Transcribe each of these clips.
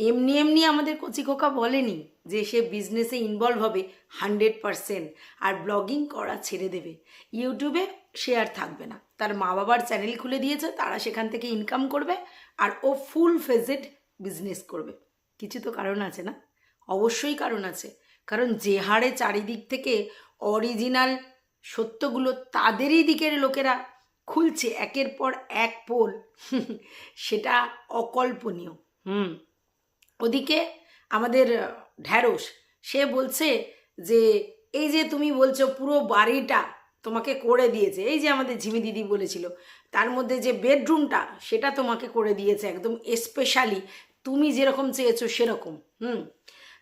এমনি এমনি আমাদের কচি কচিকোকা বলেনি যে সে বিজনেসে ইনভলভ হবে হান্ড্রেড পারসেন্ট আর ব্লগিং করা ছেড়ে দেবে। ইউটিউবে সে আর থাকবে না। তার মা বাবার চ্যানেল খুলে দিয়েছে, তারা সেখান থেকে ইনকাম করবে আর ও ফুল ফেজেড বিজনেস করবে। কিছু তো কারণ আছে না? অবশ্যই কারণ আছে। কারণ যে হারে চারিদিক থেকে অরিজিনাল সত্যগুলো তাদেরই দিকের লোকেরা খুলছে, একের পর এক পোল সেটা অকল্পনীয়। হুম। ওদিকে আমাদের ঢ্যাঁড়স, সে বলছে যে, এই যে তুমি বলছো পুরো বাড়িটা তোমাকে করে দিয়েছে, এই যে আমাদের ঝিমি দিদি বলেছিল, তার মধ্যে যে বেডরুমটা সেটা তোমাকে করে দিয়েছে একদম স্পেশালি তুমি যেরকম চেয়েছো সেরকম, হুম?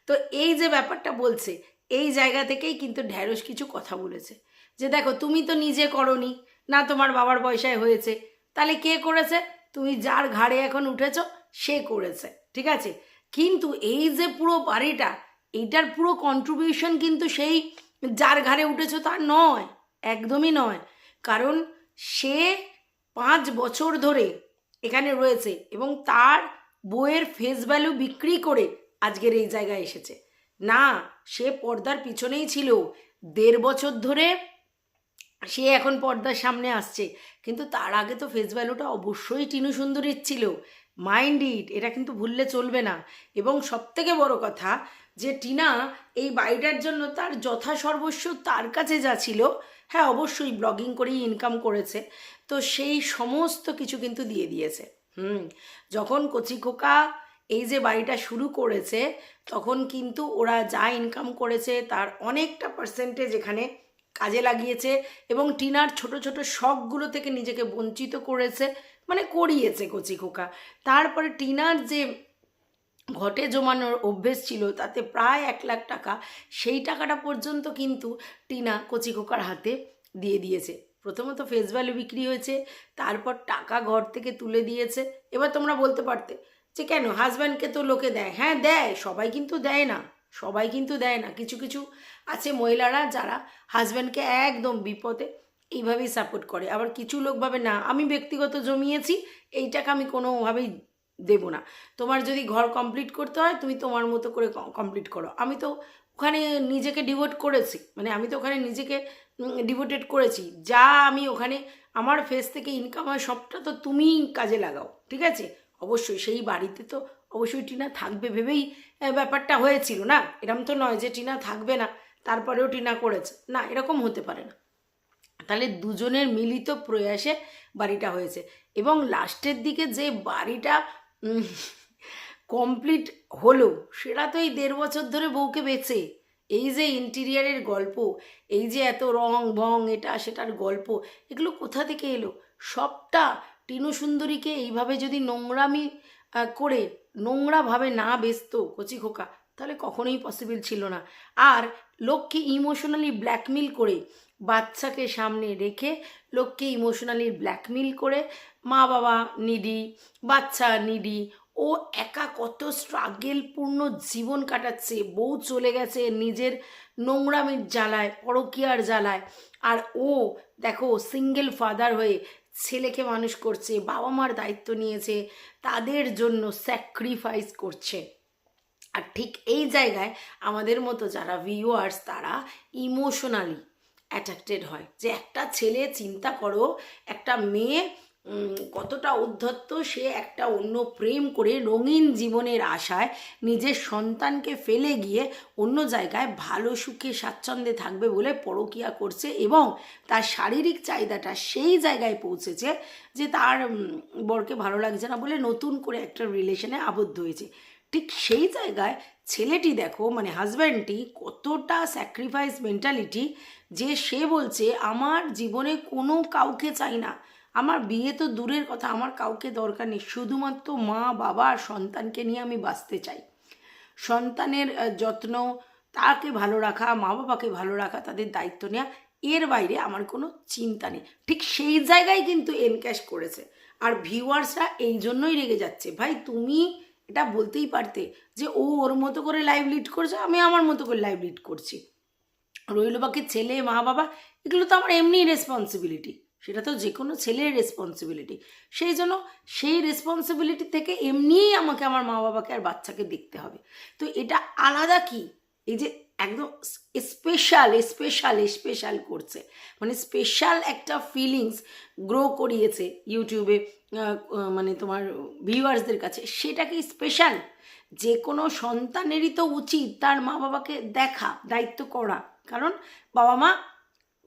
তো এই যে ব্যাপারটা বলছে, এই জায়গা থেকেই কিন্তু ঢ্যাঁড়স কিছু কথা বলেছে, যে দেখো তুমি তো নিজে করনি, না তোমার বাবার পয়সায় হয়েছে, তাহলে কে করেছে? তুমি যার ঘাড়ে এখন উঠেছ, সে করেছে, ঠিক আছে? কিন্তু এই যে পুরো বাড়িটা এইটার পুরো কন্ট্রিবিউশন কিন্তু সেই যার ঘাড়ে উঠেছ তার নয়, একদমই নয়। কারণ সে পাঁচ বছর ধরে এখানে রয়েছে এবং তার বইয়ের ফেস ভ্যালু বিক্রি করে আজকের এই জায়গায় এসেছে। না, সে পর্দার পিছনেই ছিল। দেড় বছর ধরে সে এখন পর্দার সামনে আসছে। কিন্তু তার আগে তো ফেস ভ্যালুটা অবশ্যই টিনু সুন্দরীর ছিল। মাইন্ড ইট এটা কিন্তু ভুললে চলবে না। এবং সবথেকে বড় কথা, যে টিনা এই বাড়িটার জন্য তার যথা সর্বস্ব তার কাছে যা ছিল হ্যাঁ অবশ্যই ব্লগিং করেই ইনকাম করেছে। তো সেই সমস্ত কিছু কিন্তু দিয়ে দিয়েছে। হুম, যখন কচি খোকা এই যে বাড়িটা শুরু করেছে, তখন কিন্তু ওরা যা ইনকাম করেছে তার অনেকটা পার্সেন্টেজ এখানে কাজে লাগিয়েছে এবং টিনার ছোট ছোট শখগুলো থেকে নিজেকে বঞ্চিত করেছে। মানে করিয়েছে কচি খোকা। তারপরে টিনার যে ঘটে জমানোর অভ্যেস ছিল, তাতে প্রায় এক লাখ টাকা, সেই টাকাটা পর্যন্ত কিন্তু টিনা কচি খোকার হাতে দিয়ে দিয়েছে। প্রথমত ফেস ভ্যালু বিক্রি হয়েছে, তারপর টাকা ঘর থেকে তুলে দিয়েছে। এবার তোমরা বলতে পারতে যে কেন? হাজব্যান্ডকে তো লোকে দেয়। হ্যাঁ দেয়, সবাই কিন্তু দেয় না, সবাই কিন্তু দেয় না। কিছু কিছু আছে মহিলারা যারা হাজব্যান্ডকে একদম বিপদে এইভাবেই সাপোর্ট করে। আবার কিছু লোক ভাবে, না, আমি ব্যক্তিগত জমিয়েছি এই টাকা আমি কোনোভাবেই দেবো না। তোমার যদি ঘর কমপ্লিট করতে হয়, তুমি তোমার মতো করে কমপ্লিট করো। আমি তো ওখানে নিজেকে ডিভোট করেছি। মানে আমি তো ওখানে নিজেকে ডিভোটেড করেছি। যা আমি ওখানে, আমার ফেস থেকে ইনকাম হয়, সবটা তো তুমিই কাজে লাগাও, ঠিক আছে? অবশ্যই, সেই বাড়িতে তো অবশ্যই টিনা থাকবে ভেবেই ব্যাপারটা হয়েছিল, না? এরম তো নয় যে টিনা থাকবে না, তারপরেও টিনা করেছে। না, এরকম হতে পারে না। তাহলে দুজনের মিলিত প্রয়াসে বাড়িটা হয়েছে। এবং লাস্টের দিকে যে বাড়িটা কমপ্লিট হলো, সেটা তো এই দেড় বছর ধরে বউকে বেচে। এই যে ইন্টিরিয়ারের গল্প, এই যে এত রং ভং, এটা সেটার গল্প, এগুলো কোথা থেকে এলো? সবটা টিনু সুন্দরীকে এইভাবে যদি নোংরামি করে, নোংরাভাবে না বেচতো কচি খোকা তাহলে কখনোই পসিবল ছিল না। আর লোককে ইমোশনালি ব্ল্যাকমেল করে বাচ্চাকে সামনে রেখে লোককে ইমোশনালি ব্ল্যাকমেল করে মা বাবা নিডি, বাচ্চা নিডি, ও একা কত স্ট্রাগেলপূর্ণ জীবন কাটাচ্ছে, বউ চলে গেছে নিজের নোংরামির জ্বালায়, পরকীয়ার জ্বালায়, আর ও দেখো সিঙ্গেল ফাদার হয়ে ছেলেকে মানুষ করছে বাবা মার দায়িত্ব নিয়েছে, তাদের জন্য স্যাক্রিফাইস করছে। আর ঠিক এই জায়গায় আমাদের মতো যারা ভিউয়ার্স তারা ইমোশনালি অ্যাট্রাক্টেড হয়। যে একটা ছেলে চিন্তা করো, একটা মেয়ে কতটা উদ্ধত্ত, সে একটা অন্য প্রেম করে রঙিন জীবনের আশায় নিজের সন্তানকে ফেলে গিয়ে অন্য জায়গায় ভালো সুখে স্বাচ্ছন্দ্যে থাকবে বলে পরকিয়া করছে এবং তার শারীরিক চাহিদাটা সেই জায়গায় পৌঁছেছে যে তার বরকে ভালো লাগছে না বলে নতুন করে একটা রিলেশনে আবদ্ধ হয়েছে। ঠিক সেই জায়গায় ছেলেটি দেখো মানে হাজব্যান্ডটি কতটা স্যাক্রিফাইস মেন্টালিটি যে সে বলছে, আমার জীবনে কোনো কাউকে চাই না। আমার বিয়ে তো দূরের কথা, আমার কাউকে দরকার নেই। শুধুমাত্র মা, বাবা আর সন্তানকে নিয়ে আমি বাঁচতে চাই। সন্তানের যত্ন, তাকে ভালো রাখা, মা বাবাকে ভালো রাখা, তাদের দায়িত্ব নেওয়া এর বাইরে আমার কোনো চিন্তা নেই। ঠিক সেই জায়গায় কিন্তু এনক্যাশ করেছে। আর ভিউয়ার্সরা এই জন্যই রেগে যাচ্ছে, ভাই, তুমি এটা বলতেই পারতে যে ও ওর মতো করে লাইভ লিড করছে, আমি আমার মতো করে লাইভ লিড করছি। রইল বাকি ছেলে, মা বাবা, এগুলো তো আমার এমনি রেসপন্সিবিলিটি সেটা তো যে কোনো ছেলের রেসপন্সিবিলিটি সেই জন্য সেই রেসপন্সিবিলিটি থেকে এমনিই আমাকে আমার মা বাবাকে আর বাচ্চাকে দেখতে হবে। তো এটা আলাদা কি? এই যে একদম স্পেশাল স্পেশাল স্পেশাল করছে। মানে স্পেশাল একটা ফিলিংস গ্রো করিয়েছে ইউটিউবে মানে তোমার ভিউয়ার্সদের কাছে। সেটা কি স্পেশাল যে কোনো সন্তানেরই তো উচিত তার মা বাবাকে দেখা, দায়িত্ব করা। কারণ বাবা মা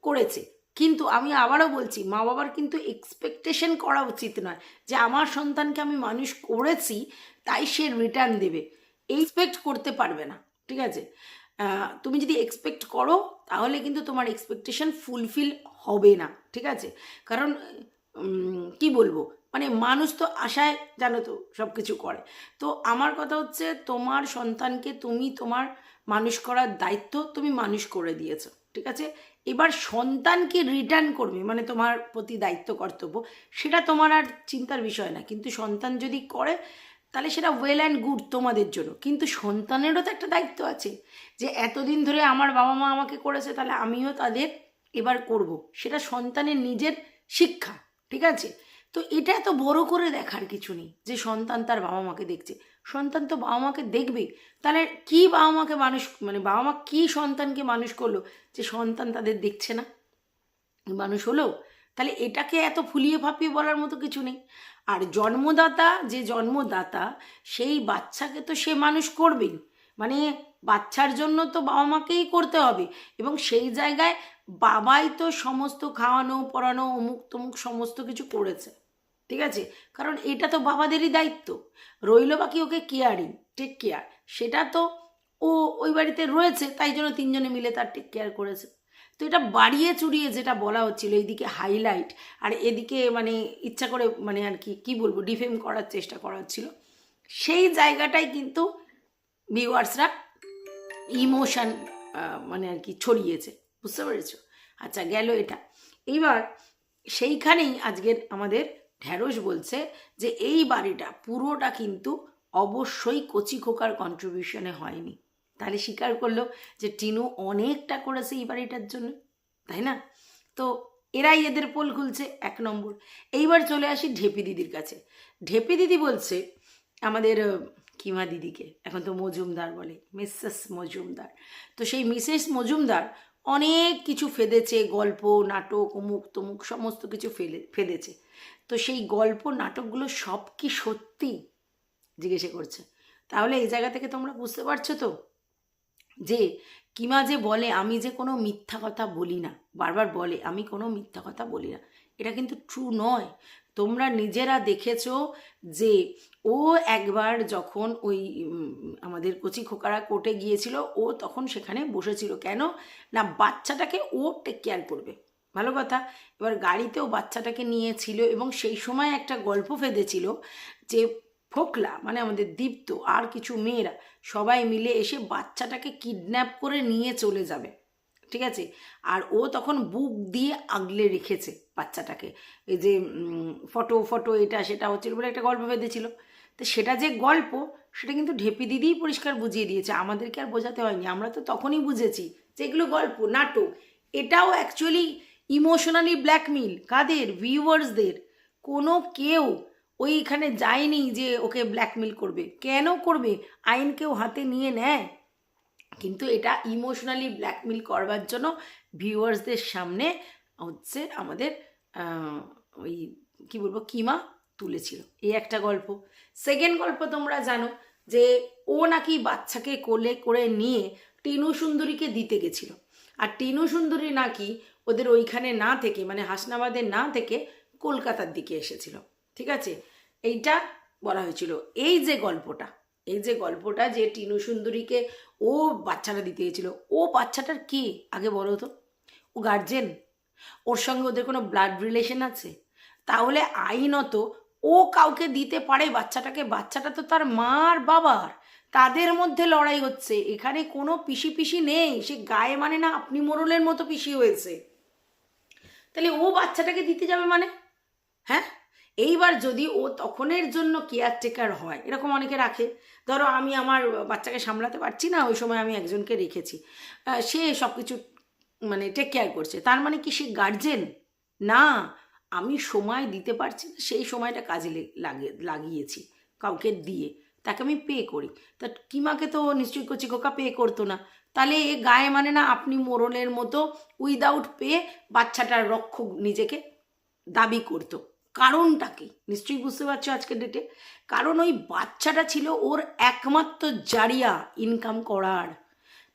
করেছে। কিন্তু আমি আবারও বলছি, মা বাবার কিন্তু এক্সপেকটেশন করা উচিত নয়। যে আমার সন্তানকে আমি মানুষ করেছি, তাই সে রিটার্ন দেবে। এক্সপেক্ট করতে পারবে না, ঠিক আছে? তুমি যদি এক্সপেক্ট করো, তাহলে কিন্তু তোমার এক্সপেকটেশন ফুলফিল হবে না, ঠিক আছে? কারণ কি বলব? মানে মানুষ তো আশায় জানো তো সব কিছু করে। তো আমার কথা হচ্ছে, তোমার সন্তানকে তুমি তোমার মানুষ করার দায়িত্ব তুমি মানুষ করে দিয়েছ, ঠিক আছে? এবার সন্তানকে রিটার্ন করবে মানে তোমার প্রতি দায়িত্ব, কর্তব্য, সেটা তোমার আর চিন্তার বিষয় না। কিন্তু সন্তান যদি করে তাহলে সেটা ওয়েল অ্যান্ড গুড তোমাদের জন্য। কিন্তু সন্তানেরও তো একটা দায়িত্ব আছে যে এতদিন ধরে আমার বাবা মা আমাকে করেছে, তাহলে আমিও তাদের এবার করব। সেটা সন্তানের নিজের শিক্ষা, ঠিক আছে? তো এটা এত বড় করে দেখার কিছু নেই যে সন্তান তার বাবা মাকে দেখছে। সন্তান তো বাবা মাকে দেখবে। তাহলে কি বাবা মাকে মানুষ মানে বাবা মা কি সন্তানকে মানুষ করল যে সন্তান তাদের দেখছে না? মানুষ হলো? তাহলে এটাকে এত ফুলিয়ে ফাঁপিয়ে বলার মতো কিছু নেই। আর জন্মদাতা যে জন্মদাতা, সেই বাচ্চাকে তো সে মানুষ করবেই। মানে বাচ্চার জন্য তো বাবা মাকেই করতে হবে। এবং সেই জায়গায় বাবাই তো সমস্ত খাওয়ানো, পড়ানো, অমুক তমুক সমস্ত কিছু করেছে। ঠিক আছে? কারণ এটা তো বাবাদেরই দায়িত্ব। রইল বাকি ওকে কেয়ারিং টেক কেয়ার সেটা তো ও ওই বাড়িতে রয়েছে, তাই জন্য তিনজনে মিলে তার টেক কেয়ার করেছে। তো এটা বাড়িয়ে চুড়িয়ে যেটা বলা হচ্ছিল, এইদিকে হাইলাইট আর এদিকে মানে ইচ্ছা করে মানে আর কি, কী বলব ডিফেম করার চেষ্টা করা হচ্ছিল। সেই জায়গাটাই কিন্তু ভিউয়ার্সরা ইমোশান মানে আর কি ছড়িয়েছে। বুঝতে পেরেছ? আচ্ছা গেল এটা। এইবার সেইখানেই আজকের আমাদের ঢ্যাঁড়স বলছে যে, এই বাড়িটা পুরোটা কিন্তু অবশ্যই কচি খোকার কন্ট্রিবিউশনে হয়নি। তাহলে স্বীকার করল যে টিনু অনেকটা করেছে এই বাড়িটার জন্য, তাই না? তো এরাই এদের পোল খুলছে এক নম্বর। এইবার চলে আসি ঢেপি দিদির কাছে। ঢেপি দিদি বলছে, আমাদের কিমা দিদিকে, এখন তো মজুমদার বলে, মিসেস মজুমদার। তো সেই মিসেস মজুমদার অনেক কিছু ফেদেছে, গল্প, নাটক, অমুক তমুক সমস্ত কিছু ফেলে, ফেদেছে। তো সেই গল্প, নাটকগুলো সব কি সত্যি? জিজ্ঞেসে করছে। তাহলে এই জায়গা থেকে তোমরা বুঝতে পারছ তো? যে কিমা যে বলে, আমি যে কোনো মিথ্যা কথা বলি না। বারবার বলে, আমি কোনো মিথ্যা কথা বলি না। এটা কিন্তু ট্রু নয়। তোমরা নিজেরা দেখেছ যে ও একবার যখন ওই আমাদের কচি খোকারা কোর্টে গিয়েছিল, ও তখন সেখানে বসেছিল। কেন? না, বাচ্চাটাকে ও টেক কেয়ার করবে। ভালো কথা। এবার গাড়িতেও বাচ্চাটাকে নিয়েছিল এবং সেই সময় একটা গল্প ফেঁদেছিল যে ফোকলা মানে আমাদের দীপ্ত আর কিছু মেয়েরা সবাই মিলে এসে বাচ্চাটাকে কিডন্যাপ করে নিয়ে চলে যাবে, ঠিক আছে? আর ও তখন বুক দিয়ে আগলে রেখেছে বাচ্চাটাকে। এই যে ফটো ফটো, এটা, সেটা হচ্ছিল বলে একটা গল্প বেঁধেছিল। তো সেটা যে গল্প, সেটা কিন্তু ঢেপি দিদিই পরিষ্কার বুঝিয়ে দিয়েছে। আমাদেরকে আর বোঝাতে হয়নি। আমরা তো তখনই বুঝেছি যে এগুলো গল্প, নাটক, এটাও অ্যাকচুয়ালি ইমোশনালি ব্ল্যাকমেল কাদের? ভিউয়ার্সদের কোনো কেউ ওইখানে যায়নি যে ওকে ব্ল্যাকমেল করবে। কেন করবে? আইন কেউ হাতে নিয়ে নেয়? কিন্তু এটা ইমোশনালি ব্ল্যাকমেল করবার জন্য ভিউয়ার্সদের সামনে হচ্ছে আমাদের ওই কি বলব, কিমা তুলেছিল। এই একটা গল্প। সেকেন্ড গল্প তোমরা জানো যে ও নাকি বাচ্চাকে কোলে করে নিয়ে টিনু সুন্দরীকে দিতে গেছিল। আর টিনু সুন্দরী নাকি ওদের ওইখানে না থেকে মানে হাসনাবাদে না থেকে কলকাতার দিকে এসেছিল। ঠিক আছে? এইটা বলা হয়েছিল। এই যে গল্পটা, এই যে গল্পটা যে টিনু সুন্দরীকে ও বাচ্চাটা দিতে গেছিল, ও বাচ্চাটার কি? আগে বলো তো। ও গার্জেন ওর সঙ্গে ওদের কোনো ব্লাড রিলেশন আছে? তাহলে আইনত ও কাউকে দিতে পারে বাচ্চাটাকে? বাচ্চাটা তো তার মার বাবার। তাদের মধ্যে লড়াই হচ্ছে। এখানে কোনো পিসি পিসি নেই। সে গায়ে মানে না, আপনি মোরলের মতো পিসি হয়েছে। তাহলে ও বাচ্চাটাকে দিতে যাবে মানে? হ্যাঁ? এইবার যদি ও তখনের জন্য কেয়ারটেকার হয়, এরকম অনেকে রাখে, ধরো আমি আমার বাচ্চাকে সামলাতে পারছি না, ওই সময় আমি একজনকে রেখেছি সে সব কিছু মানে টেক কেয়ার করছে, তার মানে কি সে গার্জেন না, আমি সময় দিতে পারছি না, সেই সময়টা কাজে লে- লাগিয়ে লাগিয়েছি, কাউকে দিয়ে, তাকে আমি পে করি। তা কিমাকে তো নিশ্চয়ই কচি কোকা পে করতো না, তাহলে এ গায়ে মানে না, আপনি মোরলের মতো উইদাউট পে বাচ্চাটার রক্ষক নিজেকে দাবি করতো। কারণটা কি নিশ্চয়ই বুঝতে পারছ আজকের ডেটে কারণ ওই বাচ্চাটা ছিল ওর একমাত্র জারিয়া ইনকাম করার।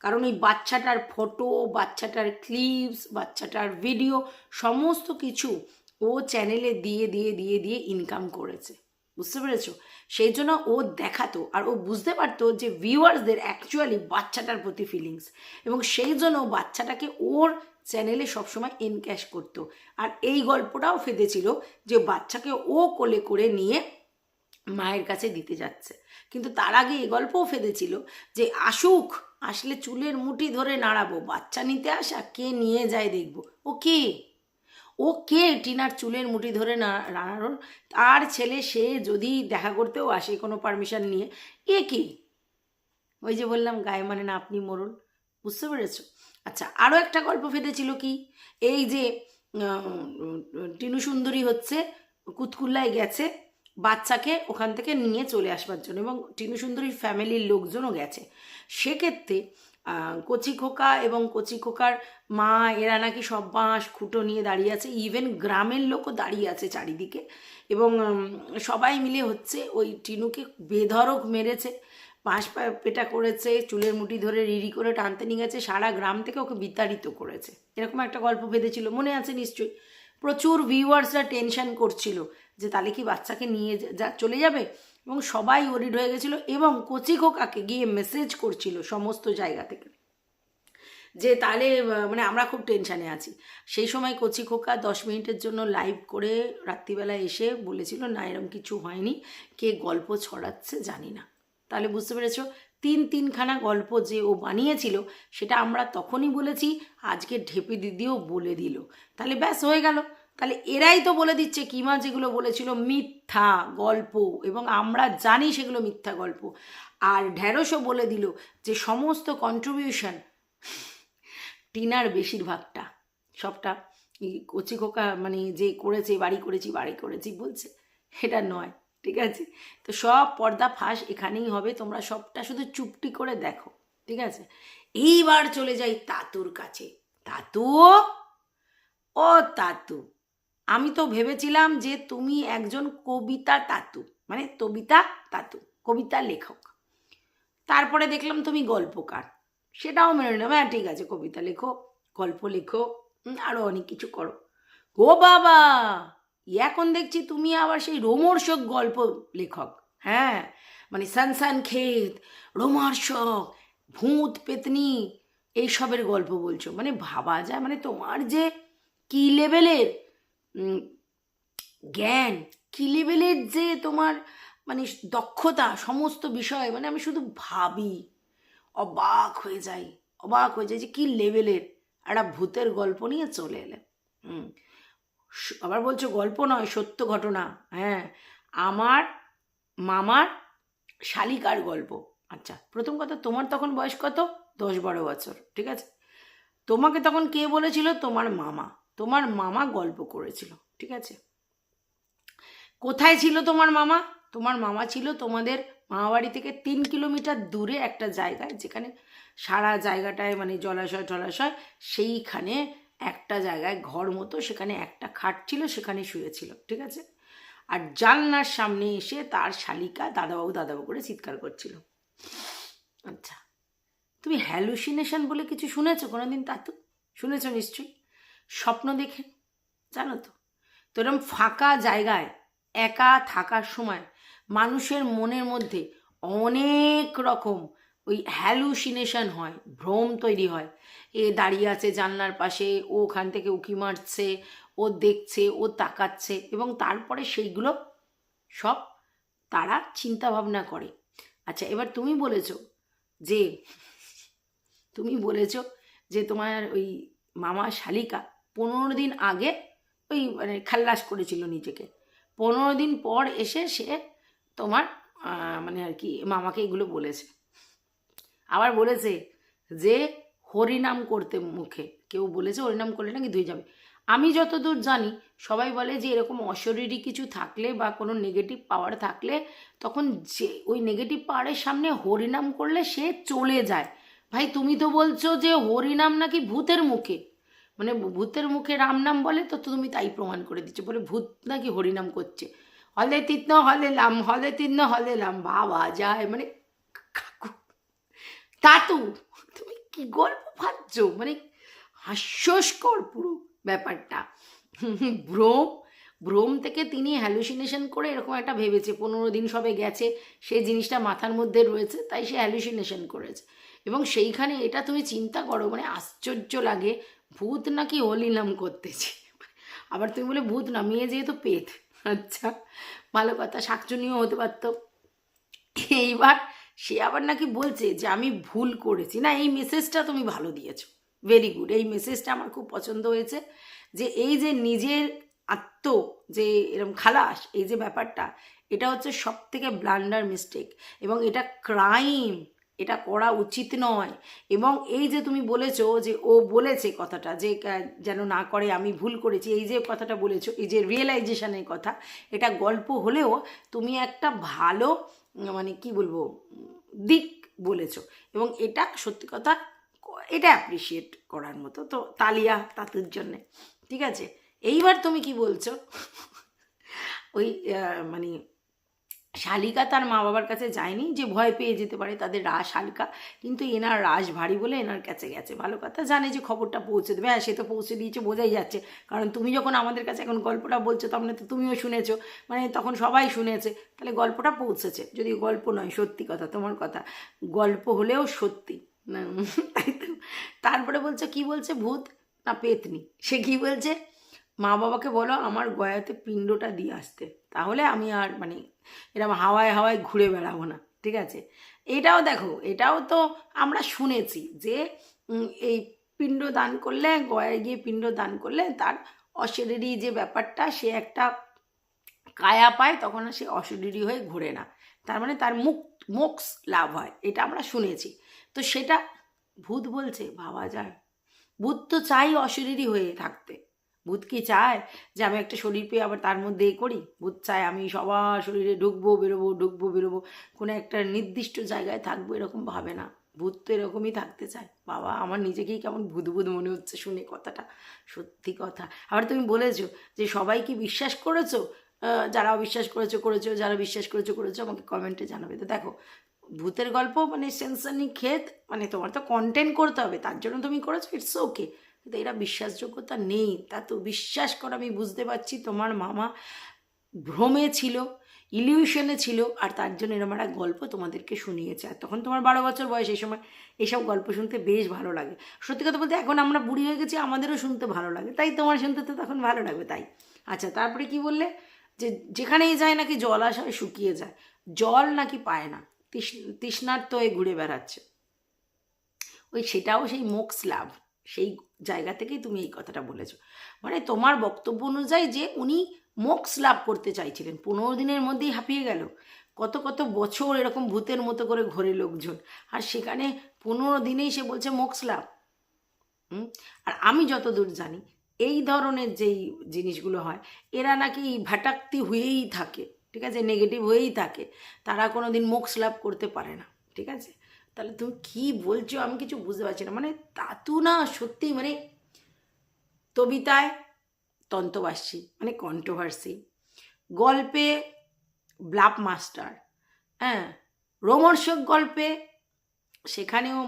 কারণ ওই বাচ্চাটার ফটো বাচ্চাটার ক্লিপস বাচ্চাটার ভিডিও সমস্ত কিছু ও চ্যানেলে দিয়ে দিয়ে দিয়ে দিয়ে ইনকাম করেছে। বুঝতে পেরেছ? সেই জন্য ও দেখাতো আর ও বুঝতে পারতো যে ভিউয়ার্সদের অ্যাকচুয়ালি বাচ্চাটার প্রতি ফিলিংস এবং সেই জন্য বাচ্চাটাকে ওর চ্যানেলে সবসময় এনক্যাশ করতো। আর এই গল্পটাও ফেঁদেছিল যে বাচ্চাকে ও কোলে করে নিয়ে মায়ের কাছে দিতে যাচ্ছে। কিন্তু তার আগে এ গল্পও ফেঁদেছিল যে আসুক, আসলে চুলের মুঠি ধরে নাড়াবো, বাচ্চা নিতে আসা, কে নিয়ে যায় দেখব। ও কে? ও কে টিনার চুলের মুঠি ধরে নাড়ানোর? তার ছেলে, সে যদি দেখা করতেও আসে কোনো পারমিশন নিয়ে, এ কে? ওই যে বললাম, গায়ে মানে না আপনি মরুন। বুঝতে পেরেছ? আচ্ছা আরও একটা গল্প ফেটেছিল কি? এই যে টিনু সুন্দরী হচ্ছে, কুতকুল্লায় গেছে, বাচ্চাকে ওখান থেকে নিয়ে চলে আসবার জন্য এবং টিনু সুন্দরীর ফ্যামিলির লোকজনও গেছে। সেক্ষেত্রে কচি খোকা এবং কচি খোকার মা, এরা নাকি সব বাঁশ, খুঁটো নিয়ে দাঁড়িয়ে আছে ইভেন গ্রামের লোকও দাঁড়িয়ে আছে চারিদিকে এবং সবাই মিলে হচ্ছে ওই টিনুকে বেধরক মেরেছে। বাঁশ পা- পেটা করেছে, চুলের মুঠি ধরে রিড়ি করে টানতে নিয়ে গেছে, সারা গ্রাম থেকে ওকে বিতাড়িত করেছে। এরকম একটা গল্প বেঁধেছিল, মনে আছে নিশ্চয়ই? প্রচুর ভিউয়ার্সরা টেনশন করছিল যে তাহলে কি বাচ্চাকে নিয়ে যা- যা, চলে যাবে? এবং সবাই ওরিড হয়ে গেছিল এবং কচি খোকাকে গিয়ে মেসেজ করছিল সমস্ত জায়গা থেকে। যে তাহলে মানে আমরা খুব টেনশানে আছি। সেই সময় কচি খোকা দশ মিনিটের জন্য লাইভ করে রাত্রিবেলা এসে বলেছিল, না এরম কিছু হয়নি। কে গল্প ছড়াচ্ছে জানি না। তাহলে বুঝতে পেরেছ? তিন তিনখানা গল্প যে ও বানিয়েছিল, সেটা আমরা তখনই বলেছি, আজকে ঢেপি দিদিও বলে দিল। তাহলে ব্যাস, হয়ে গেল। তাহলে এরাই তো বলে দিচ্ছে, কিমা যেগুলো বলেছিল মিথ্যা গল্প, এবং আমরা জানি সেগুলো মিথ্যা গল্প। আর ঢ্যাঁড়সও বলে দিল যে সমস্ত কন্ট্রিবিউশন টিনার বেশিরভাগটা, সবটা কচি খোকা মানে যে করেছে, বাড়ি করেছি বাড়ি করেছি বলছে, এটা নয়। ঠিক আছে? তো সব পর্দা ফাঁস এখানেই হবে তোমরা সবটা শুধু চুপটি করে দেখো ঠিক আছে? এইবার চলে যাই তাতুর কাছে। তাতু? ও তাতু আমি তো ভেবেছিলাম যে তুমি একজন কবিতা তাতু মানে কবিতা তাতু কবিতা লেখক। তারপরে দেখলাম তুমি গল্পকার সেটাও মেনে নিলাম হ্যাঁ ঠিক আছে কবিতা লেখো গল্প লেখো উম, আরও অনেক কিছু করো। ও বাবা! এখন দেখছি তুমি আবার সেই রোমর্ষক গল্প লেখক হ্যাঁ? মানে সানসান ক্ষেত রোমর্ষক ভূত, পেতনি, এইসবের গল্প বলছো। মানে ভাবা যায় মানে তোমার যে কি লেভেলের জ্ঞান, কি লেভেলের যে তোমার মানে দক্ষতা, সমস্ত বিষয় মানে আমি শুধু ভাবি, অবাক হয়ে যাই, অবাক হয়ে যাই যে কি লেভেলের, একটা ভূতের গল্প নিয়ে চলে এলে। হুম। আবার বলছো গল্প নয়, সত্য ঘটনা। হ্যাঁ আমার মামার শালিকার গল্প। আচ্ছা প্রথম কথা, তোমার তখন বয়স কত? দশ বারো বছর, ঠিক আছে? তোমাকে তখন কে বলেছিল? তোমার মামা। তোমার মামা গল্প করেছিল, ঠিক আছে? কোথায় ছিল তোমার মামা? তোমার মামা ছিল তোমাদের মামাবাড়ি থেকে তিন কিলোমিটার দূরে একটা জায়গায়, যেখানে সারা জায়গাটায় মানে জলাশয় টলাশয় সেইখানে একটা জায়গায় ঘর মতো, সেখানে একটা খাট ছিল, সেখানে শুয়েছিল, ঠিক আছে? আর জানলার সামনে এসে তার শালিকা দাদাবাবু দাদাবাবু করে চিৎকার করছিল। আচ্ছা তুমি হ্যালুসিনেশন বলে কিছু শুনেছো কোনোদিন তা তো? শুনেছো নিশ্চয়ই? স্বপ্ন দেখে, জানো তো? তো এরকম ফাঁকা জায়গায়, একা থাকার সময় মানুষের মনের মধ্যে অনেক রকম ওই হ্যালুসিনেশন হয়, ভ্রম তৈরি হয়। এ দাঁড়িয়ে আছে জানলার পাশে, ও ওখান থেকে উকি মারছে, ও দেখছে, ও তাকাচ্ছে এবং তারপরে সেইগুলো সব তারা চিন্তা ভাবনা করে। আচ্ছা এবার তুমি বলেছ যে, তুমি বলেছ যে তোমার ওই মামা শালিকা পনেরো দিন আগে ওই মানে খাল্লাস করেছিল নিজেকে। পনেরো দিন পর এসে সে তোমার মানে আর কি মামাকে এগুলো বলেছে। আবার বলেছে যে হরিনাম করতে মুখে। কেউ বলেছে হরিনাম করলে নাকি ধুয়ে যাবে। আমি যতদূর জানি, সবাই বলে যে এরকম অশরীরী কিছু থাকলে বা কোনো নেগেটিভ পাওয়ার থাকলে তখন যে ওই নেগেটিভ পাওয়ারের সামনে হরিনাম করলে সে চলে যায়। ভাই, তুমি তো বলছো যে হরিনাম নাকি ভূতের মুখে। মানে ভূতের মুখে রাম নাম বলে, তো তুমি তাই প্রমাণ করে দিচ্ছ। বলে, ভূত নাকি হরিনাম করছে? হলে তিত্ন, হলে লাম, হলে তিন্ন, হলে লাম। বাবা যায়। মানে তাতু তুমি কি গল্প ভাবছ? মানে হাস্যস্কর পুরো ব্যাপারটা। ভ্রম ভ্রম থেকে তিনি হ্যালুসিনেশন করে এরকম একটা ভেবেছে, পনেরো দিন সবে গেছে সেই জিনিসটা মাথার মধ্যে রয়েছে, তাই সে হ্যালুসিনেশন করেছে। এবং সেইখানে এটা তুমি চিন্তা করো মানে আশ্চর্য লাগে, ভূত নাকি হলিনাম করতেছে? আবার তুমি বলে ভূত না মেয়ে যেহেতু পেত। আচ্ছা ভালো কথা, শাকচুনিও হতে পারতো। এইবার সে আবার নাকি বলছে যে আমি ভুল করেছি। না, এই মেসেজটা তুমি ভালো দিয়েছ। ভেরি গুড এই মেসেজটা আমার খুব পছন্দ হয়েছে যে এই যে নিজের আত্ম যে এরকম খালাস, এই যে ব্যাপারটা, এটা হচ্ছে সব থেকে ব্লান্ডার মিস্টেক এবং এটা ক্রাইম এটা করা উচিত নয়। এবং এই যে তুমি বলেছ যে ও বলেছে কথাটা যে যেন না করে আমি ভুল করেছি, এই যে কথাটা বলেছ, এই যে রিয়েলাইজেশনের কথা, এটা গল্প হলেও তুমি একটা ভালো মানে কি বলব দিক বলেছ। এবং এটা সত্যি কথা, এটা অ্যাপ্রিসিয়েট করার মতো। তো তালিয়া, তাতুর জন্যে, ঠিক আছে? এইবার তুমি কি বলছো? ওই মানে শালিকা তার মা বাবার কাছে যায়নি, যে ভয় পেয়ে যেতে পারে তাদের রাস হালকা কিন্তু এনার রাস ভারী বলে এনার কাছে গেছে। ভালো কথা, জানে যে খবরটা পৌঁছে দেবে। হ্যাঁ সে তো পৌঁছে দিয়েছে, বোঝাই যাচ্ছে। কারণ তুমি যখন আমাদের কাছে এখন গল্পটা বলছো তখন তো তুমিও শুনেছো। মানে তখন সবাই শুনেছে, তাহলে গল্পটা পৌঁছেছে। যদি গল্প নয়, সত্যি কথা, তোমার কথা। গল্প হলেও সত্যি। তাই তো। তারপরে বলছে, কি বলছে? ভূত না পেতনি? সে কি বলছে? মা বাবাকে বলো, আমার গয়াতে পিণ্ডটা দিয়ে আসতে। তাহলে আমি আর মানে এরকম হাওয়ায় হাওয়ায় ঘুরে বেড়াবো না, ঠিক আছে? এটাও দেখো, এটাও তো আমরা শুনেছি যে এই পিণ্ড দান করলে, গয়ায় গিয়ে পিণ্ড দান করলে তার অশরীরী যে ব্যাপারটা, সে একটা কায়া পায়, তখন সে অশরীরী হয়ে ঘোরে না। তার মানে তার মুখ মোক্স লাভ হয়, এটা আমরা শুনেছি। তো সেটা ভূত বলছে ভাবা যায় ভূত তো চাই অশরীরী হয়ে থাকতে। ভূত কি চায় যে আমি একটা শরীর পেয়ে আবার তার মধ্যে এ করি? ভূত চায় আমি সবার শরীরে ঢুকবো, বেরোবো ঢুকবো, বেরোবো। কোনো একটা নির্দিষ্ট জায়গায় থাকব এরকম ভাবে না। ভূত তো এরকমই থাকতে চায়। বাবা, আমার নিজেকেই কেমন ভূত ভূত মনে হচ্ছে শুনে কথাটা। সত্যি কথা। আবার তুমি বলেছ যে সবাই কি বিশ্বাস করেছ? যারা অবিশ্বাস করেছ করেছ, যারা বিশ্বাস করেছ করেছ, আমাকে কমেন্টে জানাবে। তো দেখো, ভূতের গল্প মানে সেন্সানি ক্ষেত মানে তোমার তো কন্টেন্ট করতে হবে, তার জন্য তুমি করেছ ইটস ওকে কিন্তু এরা বিশ্বাসযোগ্যতা নেই। তা তো বিশ্বাস করো আমি বুঝতে পারছি, তোমার মামা ভ্রমে ছিল, ইলিউশনে ছিল, আর তার জন্য এরকম একটা গল্প তোমাদেরকে শুনিয়েছে। আর তখন তোমার বারো বছর বয়স, এই সময় এইসব গল্প শুনতে বেশ ভালো লাগে। সত্যি কথা বলতে এখন আমরা বুড়ি হয়ে গেছি, আমাদেরও শুনতে ভালো লাগে। তাই তোমার শুনতে তো তখন ভালো লাগবে, তাই। আচ্ছা তারপরে কি বললে? যে যেখানেই যায় নাকি জল জলাশয় শুকিয়ে যায়। জল নাকি পায় না তৃষ্ণ- তৃষ্ণার্ত হয়ে ঘুরে বেড়াচ্ছে। ওই সেটাও সেই মোক্স লাভ, সেই জায়গা থেকেই তুমি এই কথাটা বলেছ। মানে তোমার বক্তব্য অনুযায়ী যে উনি মোক্স লাভ করতে চাইছিলেন, পনেরো দিনের মধ্যেই হাঁপিয়ে গেল। কত কত বছর এরকম ভূতের মতো করে ঘোরে লোকজন। আর সেখানে পনেরো দিনেই সে বলছে মোক্স লাভ। আর আমি যতদূর জানি, এই ধরনের যেই জিনিসগুলো হয়, এরা নাকি ভাটাক্তি হয়েই থাকে, ঠিক আছে? নেগেটিভ হয়েই থাকে। তারা কোনো দিন মোক্স লাভ করতে পারে না, ঠিক আছে? তাহলে তুমি কি বলছো? আমি কিছু বুঝতে পারছি না। মানে তাতু না সত্যি মানে কবিতায় তন্তবাসী মানে কন্ট্রোভার্সি গল্পে ব্লাপ মাস্টার হ্যাঁ? রোমর্ষক গল্পে সেখানেও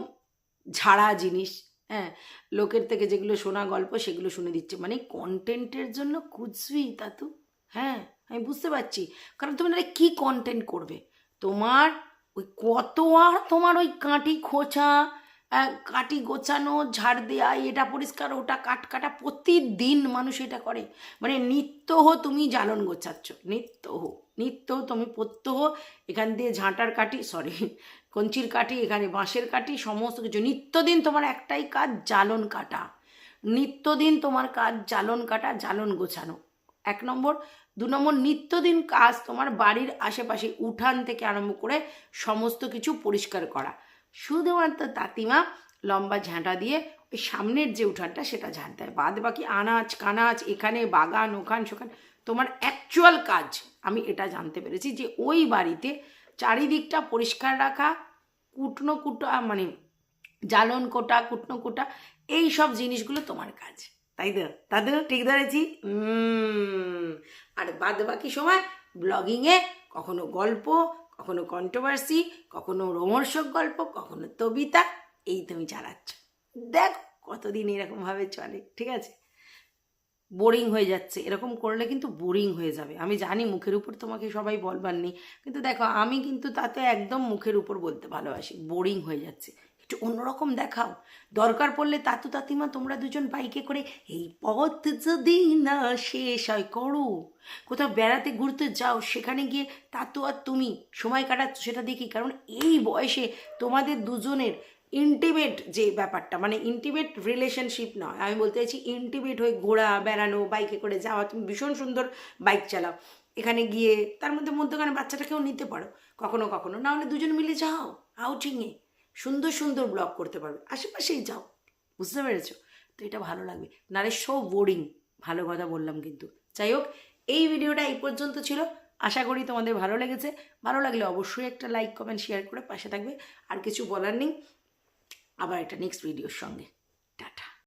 ঝাড়া জিনিস হ্যাঁ? লোকের থেকে যেগুলো শোনা গল্প সেগুলো শুনে দিচ্ছে। মানে কন্টেন্টের জন্য কুচবি তাতু হ্যাঁ? আমি বুঝতে পারছি। কারণ তুমি নাহলে কী কন্টেন্ট করবে? তোমার ওই কত আর তোমার ওই কাঁটি খোঁচা কাটি গোছানো, ঝাড় দেয়া, এটা পরিষ্কার, ওটা কাট কাটা, প্রতিদিন মানুষ এটা করে। মানে নিত্যহ তুমি জ্বালন গোছাচ্ছ, নিত্যহ নিত্যহ তুমি প্রত্যহ এখান দিয়ে ঝাঁটার কাটি সরি কঞ্চির কাঠি এখানে বাঁশের কাঠি সমস্ত কিছু। নিত্যদিন তোমার একটাই কাজ, জ্বালন কাটা। নিত্যদিন তোমার কাজ, জ্বালন কাটা, জ্বালন গোছানো। এক নম্বর দু নম্বর নিত্যদিন কাজ তোমার বাড়ির আশেপাশে উঠান থেকে আরম্ভ করে সমস্ত কিছু পরিষ্কার করা। শুধুমাত্র তাঁতিমা, লম্বা ঝাঁটা দিয়ে ওই সামনের যে উঠানটা সেটা ঝাড়তে হয় বাদ বাকি আনাজ, কানাজ, এখানে বাগান, ওখান, সেখান, তোমার অ্যাকচুয়াল কাজ। আমি এটা জানতে পেরেছি যে ওই বাড়িতে চারিদিকটা পরিষ্কার রাখা, কুটনো কুটা মানে জ্বালন কোটা, কুটনো কোটা, এই সব জিনিসগুলো তোমার কাজ। তাই তো দাদু ঠিক ধরেছি? আর বাদ বাকি সময় ব্লগিংয়ে কখনো গল্প, কখনো কন্ট্রোভার্সি কখনো রোমর্ষক গল্প, কখনো কবিতা এই তুমি চালাচ্ছ। দেখ কতদিন এরকমভাবে চলে, ঠিক আছে? বোরিং হয়ে যাচ্ছে। এরকম করলে কিন্তু বোরিং হয়ে যাবে। আমি জানি মুখের উপর তোমাকে সবাই বলবার নেই। কিন্তু দেখো, আমি কিন্তু তাতে একদম মুখের উপর বলতে ভালোবাসি। বোরিং হয়ে যাচ্ছে। একটু অন্যরকম দেখাও। দরকার পড়লে তাতু তাতিমা তোমরা দুজন বাইকে করে এই পথ যদি না শেষ হয় করো। কোথাও বেড়াতে ঘুরতে যাও, সেখানে গিয়ে তাতু আর তুমি সময় কাটাচ্ছ সেটা দেখি। কারণ এই বয়সে তোমাদের দুজনের ইন্টিমেট যে ব্যাপারটা মানে ইন্টিমেট রিলেশনশিপ নয়। আমি বলতে চাইছি ইন্টিমেট হয়ে ঘোরা, বেড়ানো, বাইকে করে যাওয়া, তুমি ভীষণ সুন্দর বাইক চালাও। এখানে গিয়ে তার মধ্যে মধ্যখানে বাচ্চাটাকেও নিতে পারো। কখনো কখনো। না হলে দুজন মিলে যাও। আউটিংয়ে সুন্দর সুন্দর ব্লগ করতে পারবে। আশেপাশেই যাও, বুঝতে পেরেছ? তো এটা ভালো লাগবে। নারে সো বোরিং ভালো কথা বললাম কিন্তু। যাই হোক, এই ভিডিওটা এই পর্যন্ত ছিল। আশা করি তোমাদের ভালো লেগেছে। ভালো লাগলে অবশ্যই একটা লাইক কমেন্ট শেয়ার করে পাশে থাকবে। আর কিছু বলার নেই। আবার একটা নেক্সট ভিডিওর সঙ্গে। টাটা।